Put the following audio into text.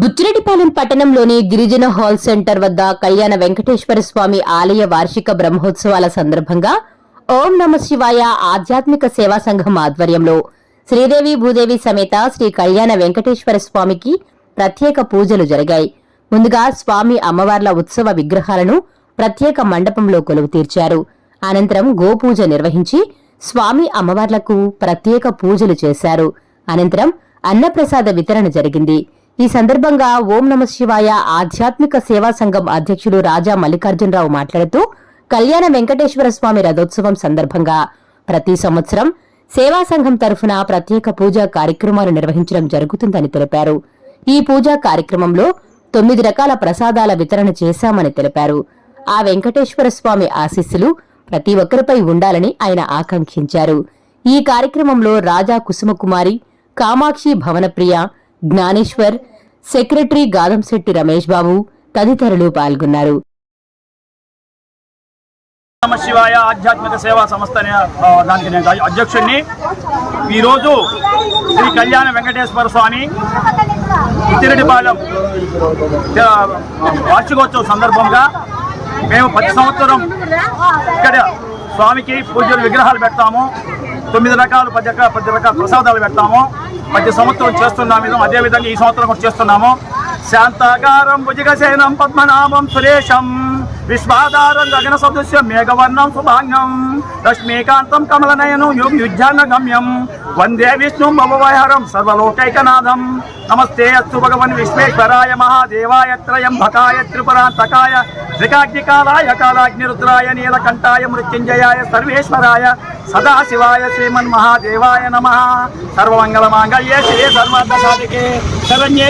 బుచ్చిరెడ్డిపాలెం పట్టణంలోని గిరిజన hall centre వద్ద కళ్యాణ వెంకటేశ్వర స్వామి ఆలయ వార్షిక బ్రహ్మోత్సవాల సందర్భంగా ఓం నమ శివాయ ఆధ్యాత్మిక సేవా సంఘం ఆధ్వర్యంలో శ్రీదేవి భూదేవి సమేత శ్రీ కళ్యాణ వెంకటేశ్వర స్వామికి ప్రత్యేక పూజలు జరిగాయి. ముందుగా స్వామి అమ్మవార్ల ఉత్సవ విగ్రహాలను ప్రత్యేక మండపంలో కొలువు తీర్చారు. అనంతరం గోపూజ నిర్వహించి స్వామి అమ్మవార్లకు ప్రత్యేక పూజలు చేశారు. అనంతరం అన్నప్రసాద వితరణ జరిగింది. ఈ సందర్భంగా ఓం నమ శివాయ ఆధ్యాత్మిక సేవా సంఘం అధ్యక్షుడు రాజా మల్లికార్జునరావు మాట్లాడుతూ కళ్యాణ వెంకటేశ్వర స్వామి రథోత్సవం సందర్భంగా ప్రతి సంవత్సరం సేవా సంఘం తరఫున ప్రత్యేక పూజా కార్యక్రమాలు నిర్వహించడం జరుగుతుందని తెలిపారు. ఈ పూజా కార్యక్రమంలో తొమ్మిది రకాల ప్రసాదాల వితరణ చేశామని తెలిపారు. ఆ వెంకటేశ్వర స్వామి ఆశీస్సులు ప్రతి ఒక్కరిపై ఉండాలని ఆయన ఆకాంక్షించారు. ఈ కార్యక్రమంలో రాజా కుసుమకుమారి కామాక్షి భవనప్రియ జ్ఞానేశ్వర్ సెక్రటరీ గాదంశెట్టి రమేష్ బాబు తదితరులు పాల్గొన్నారు. నమ శివాయ ఆధ్యాత్మిక సేవా సంస్థ అనే దానికి నేను అధ్యక్షుడిని. ఈరోజు శ్రీ కళ్యాణ వెంకటేశ్వర స్వామి ఇతిరెడ్డిపాలెం వార్షికోత్సవం సందర్భంగా మేము ప్రతి సంవత్సరం ఇక్కడ స్వామికి పూజలు విగ్రహాలు పెడతాము. తొమ్మిది రకాలు పది రకాల పది రకాల ప్రసాదాలు పెడతాము. ప్రతి సంవత్సరం చేస్తున్నాము అదేవిధంగా ఈ సంవత్సరం కూడా చేస్తున్నాము. శాంతాగారం భుజగసేనం పద్మనాభం సురేశం విశ్వాధారం గగన సదృశ్యం మేఘవర్ణం సుభాంగం లక్ష్మీకాంతం కమలనయనం యోగ యుజ్జాన గమ్యం వందే విష్ణుం భవవహరం సర్వలోకైకనాథం. నమస్తే అస్తు భగవన్ విశ్వేశ్వరాయ మహాదేవాయ త్రయం భకాయ త్రిపురాంతకాయ త్రికాగ్నికాలాయ కాలాగ్నిరుద్రాయ నీలకంఠాయ మృత్యుంజయాయ సర్వేశ్వరాయ సదాశివాయ శ్రీమన్ మహాదేవాయ నమ. సర్వమంగళమాంగళ్యే శ్రీ సర్వార్థ సాధికే శరణ్యే